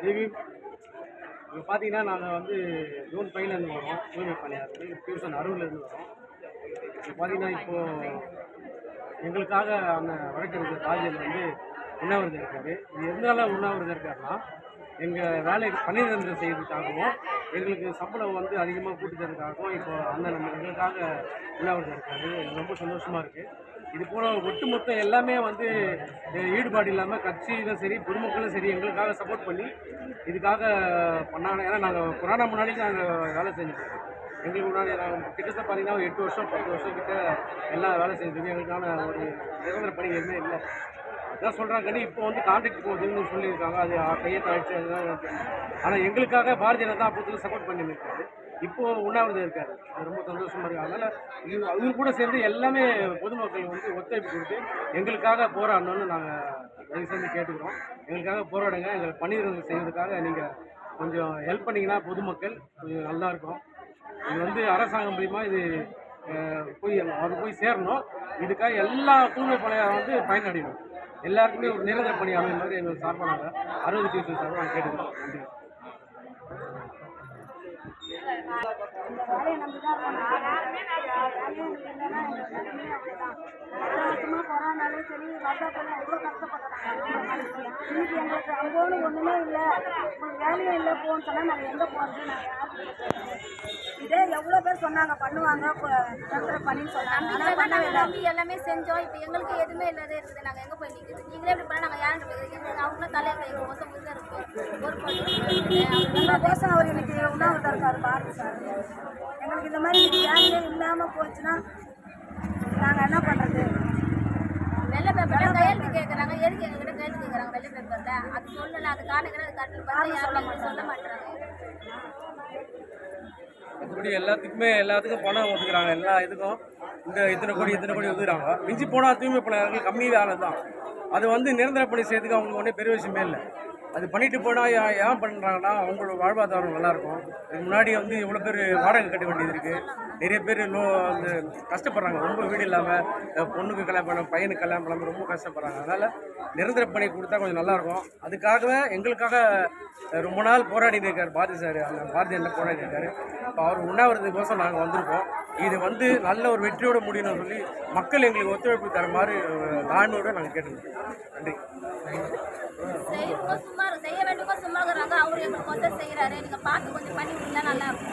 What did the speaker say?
தேவி இப்போ பார்த்தீங்கன்னா நாங்கள் வந்து ஜூன் ஃபைவ்லேருந்து வரோம். தூய்மை பணியாளர் டியூஷன் அருவிலேருந்து வரோம். இப்போ பார்த்தீங்கன்னா இப்போது எங்களுக்காக அந்த வழக்கறிஞர் ராஜன் வந்து உண்ணாவிரதம் இருக்கார். இது எதனால உண்ணாவிரதம் இருக்காருன்னா எங்கள் வேலை பணிநிரந்தரம் செய்யறதுக்காகவும் எங்களுக்கு சம்பளம் வந்து அதிகமாக கூட்டி தரதுக்காகவும் இப்போ அந்த நம்ம எங்களுக்காக உண்ணாவிரதம் இருக்காரு. ரொம்ப சந்தோஷமாக இருக்குது இது போல ஒட்டுமொத்த எல்லாமே வந்து ஈடுபாடு இல்லாமல் கட்சியிலும் சரி பொதுமக்களும் சரி எங்களுக்காக சப்போர்ட் பண்ணி இதுக்காக பண்ணாங்க. ஏன்னா நாங்கள் கொரோனா முன்னாடி நாங்கள் வேலை செஞ்சுருக்கோம் எங்களுக்கு முன்னாடி நாங்கள் கிட்டத்தட்ட பார்த்தீங்கன்னா ஒரு எட்டு வருஷம் பத்து வருஷம் கிட்ட எல்லாம் வேலை செஞ்சுருக்கோம் எங்களுக்கான ஒரு நிரந்தர பணி எதுவுமே இல்லை. அதான் சொல்கிறாங்க இப்போ வந்து கான்ட்ராக்ட் போகுதுன்னு சொல்லியிருக்காங்க. அது கையை தாழ்ச்சி அதுதான் ஆனால் எங்களுக்காக பாரதிய ஜனதா அப்போதுல சப்போர்ட் பண்ணியிருக்காரு. இப்போ உண்ணாவிரதம் இருக்காரு. அது ரொம்ப சந்தோஷமா இருக்கு. அதனால இது அவங்க கூட சேர்ந்து எல்லாமே பொதுமக்கள் வந்து ஒத்துழைப்பு கொடுத்து எங்களுக்காக போராடணும்னு நாங்கள் தயவு செஞ்சு கேட்டுக்கிறோம். எங்களுக்காக போராடுங்க. எங்களை பணியிடங்கள் செய்வதற்காக நீங்கள் கொஞ்சம் ஹெல்ப் பண்ணிங்கன்னா பொதுமக்கள் கொஞ்சம் நல்லா இருக்கும். இது வந்து அரசாங்கம் மூலிமா இது போய் அது போய் சேரணும். இதுக்காக எல்லா தூய்மை பணியாளரும் வந்து பயனடையணும். எல்லாருக்குமே ஒரு நிரந்தர பணி அமையும் மாதிரி எங்களுக்கு சார்பாக நாங்கள் அறுபது டியூஷன் சார்பாக நாங்கள் கேட்டுக்கிறோம். நன்றி இந்த வேலையை நம்பி தான் இருக்கோம் நாங்கள் வேலையே இல்லைன்னா எங்கள் நிலைமையே அப்படிதான் பத்து வருஷமா கொரோனாலும் சரி லாக்டவுன் எவ்வளோ கஷ்டப்பட்டோம் இன்னைக்கு எங்களுக்கு அங்கோன்னு ஒன்றுமே இல்லை உங்களுக்கு வேலையே இல்லை போன்னு சொன்னால் நாங்கள் எங்கே போகிறது நாங்கள் இதே எவ்வளோ பேர் சொன்னாங்க பண்ணுவாங்க நிரந்தர பண்ணின்னு சொன்னாங்க நம்பி எல்லாமே செஞ்சோம். இப்போ எங்களுக்கு எதுவுமே இல்லாத இருக்குது. நாங்கள் எங்கே போய் நிற்குது நீங்களே இப்படி பண்ணால் நாங்கள் யார்கிட்ட போய் எங்களுக்கு அவங்களும் தலையை கை மொத்தம் முழுக்க இருக்கும் ஒரு கோசம் அவர் இன்னைக்கு உண்ணாவிரதம் இருக்காரு பாருங்க சார். எங்களுக்கு இந்த மாதிரி வேலையே இல்லாமல் போச்சுன்னா நாங்கள் என்ன பண்ணுறது வெள்ளை பேப்பர்ல கையெழுத்து கேட்குறாங்க எதுக்கு எங்ககிட்ட கையெழுத்து கேட்குறாங்க வெள்ளை பேப்பர்ல அது சொல்லல அது காட்டுக்கிறேன் அது காட்டு பார்த்தா யாரும் சொல்ல மாட்டாங்க. மற்றபடி எல்லாத்துக்குமே எல்லாத்துக்கும் பணம் ஒதுக்குறாங்க. எல்லா இதுக்கும் இந்த இத்தனை கோடி இத்தனை கோடி ஒதுக்குறாங்க. மிஞ்சி போனால் தூய்மை பணியாளர்கள் கம்மி வேலை தான். அது வந்து நிரந்தர பணி செய்யறதுக்கு அவங்களுக்கு ஒன்றும் பெரிய விஷயமே இல்லை. அது பண்ணிட்டு போனால் ஏன் பண்ணுறாங்கன்னா அவங்களோட வாழ்வாதாரம் நல்லாயிருக்கும். இதுக்கு முன்னாடி வந்து இவ்வளோ பேர் வாடகை கட்ட வேண்டியது இருக்குது நிறைய பேர் நோ அந்த கஷ்டப்படுறாங்க. ரொம்ப வீடு இல்லாமல் பொண்ணுக்கு கல்யாணம் பண்ண பையனுக்கு கல்யாணம் பண்ணாமல் ரொம்ப கஷ்டப்படுறாங்க. அதனால் நிரந்தர பணி கொடுத்தா கொஞ்சம் நல்லாயிருக்கும். அதுக்காகவே எங்களுக்காக ரொம்ப நாள் போராடிட்டு இருக்கார் பாரதி சார். அந்த பாரதி என்ன போராடி இருக்காரு. இப்போ அவர் உண்ணாவிரதுக்கோசம் நாங்கள் வந்திருக்கோம். இது வந்து நல்ல ஒரு வெற்றியோடு முடியணும்னு சொல்லி மக்கள் எங்களுக்கு ஒத்துழைப்பு தர மாதிரி தாழ்மையோடு நாங்கள் கேட்டுருக்கோம் நன்றி. செய்யறவங்க சும்மா செய்ய வேண்டியவங்க சும்மா இருக்கிறாங்க. அவரு எங்களுக்கு கொஞ்சம் செய்கிறாரு நீங்கள் பார்த்து கொஞ்சம் பண்ணி கொடுத்தா நல்லா இருக்கும்.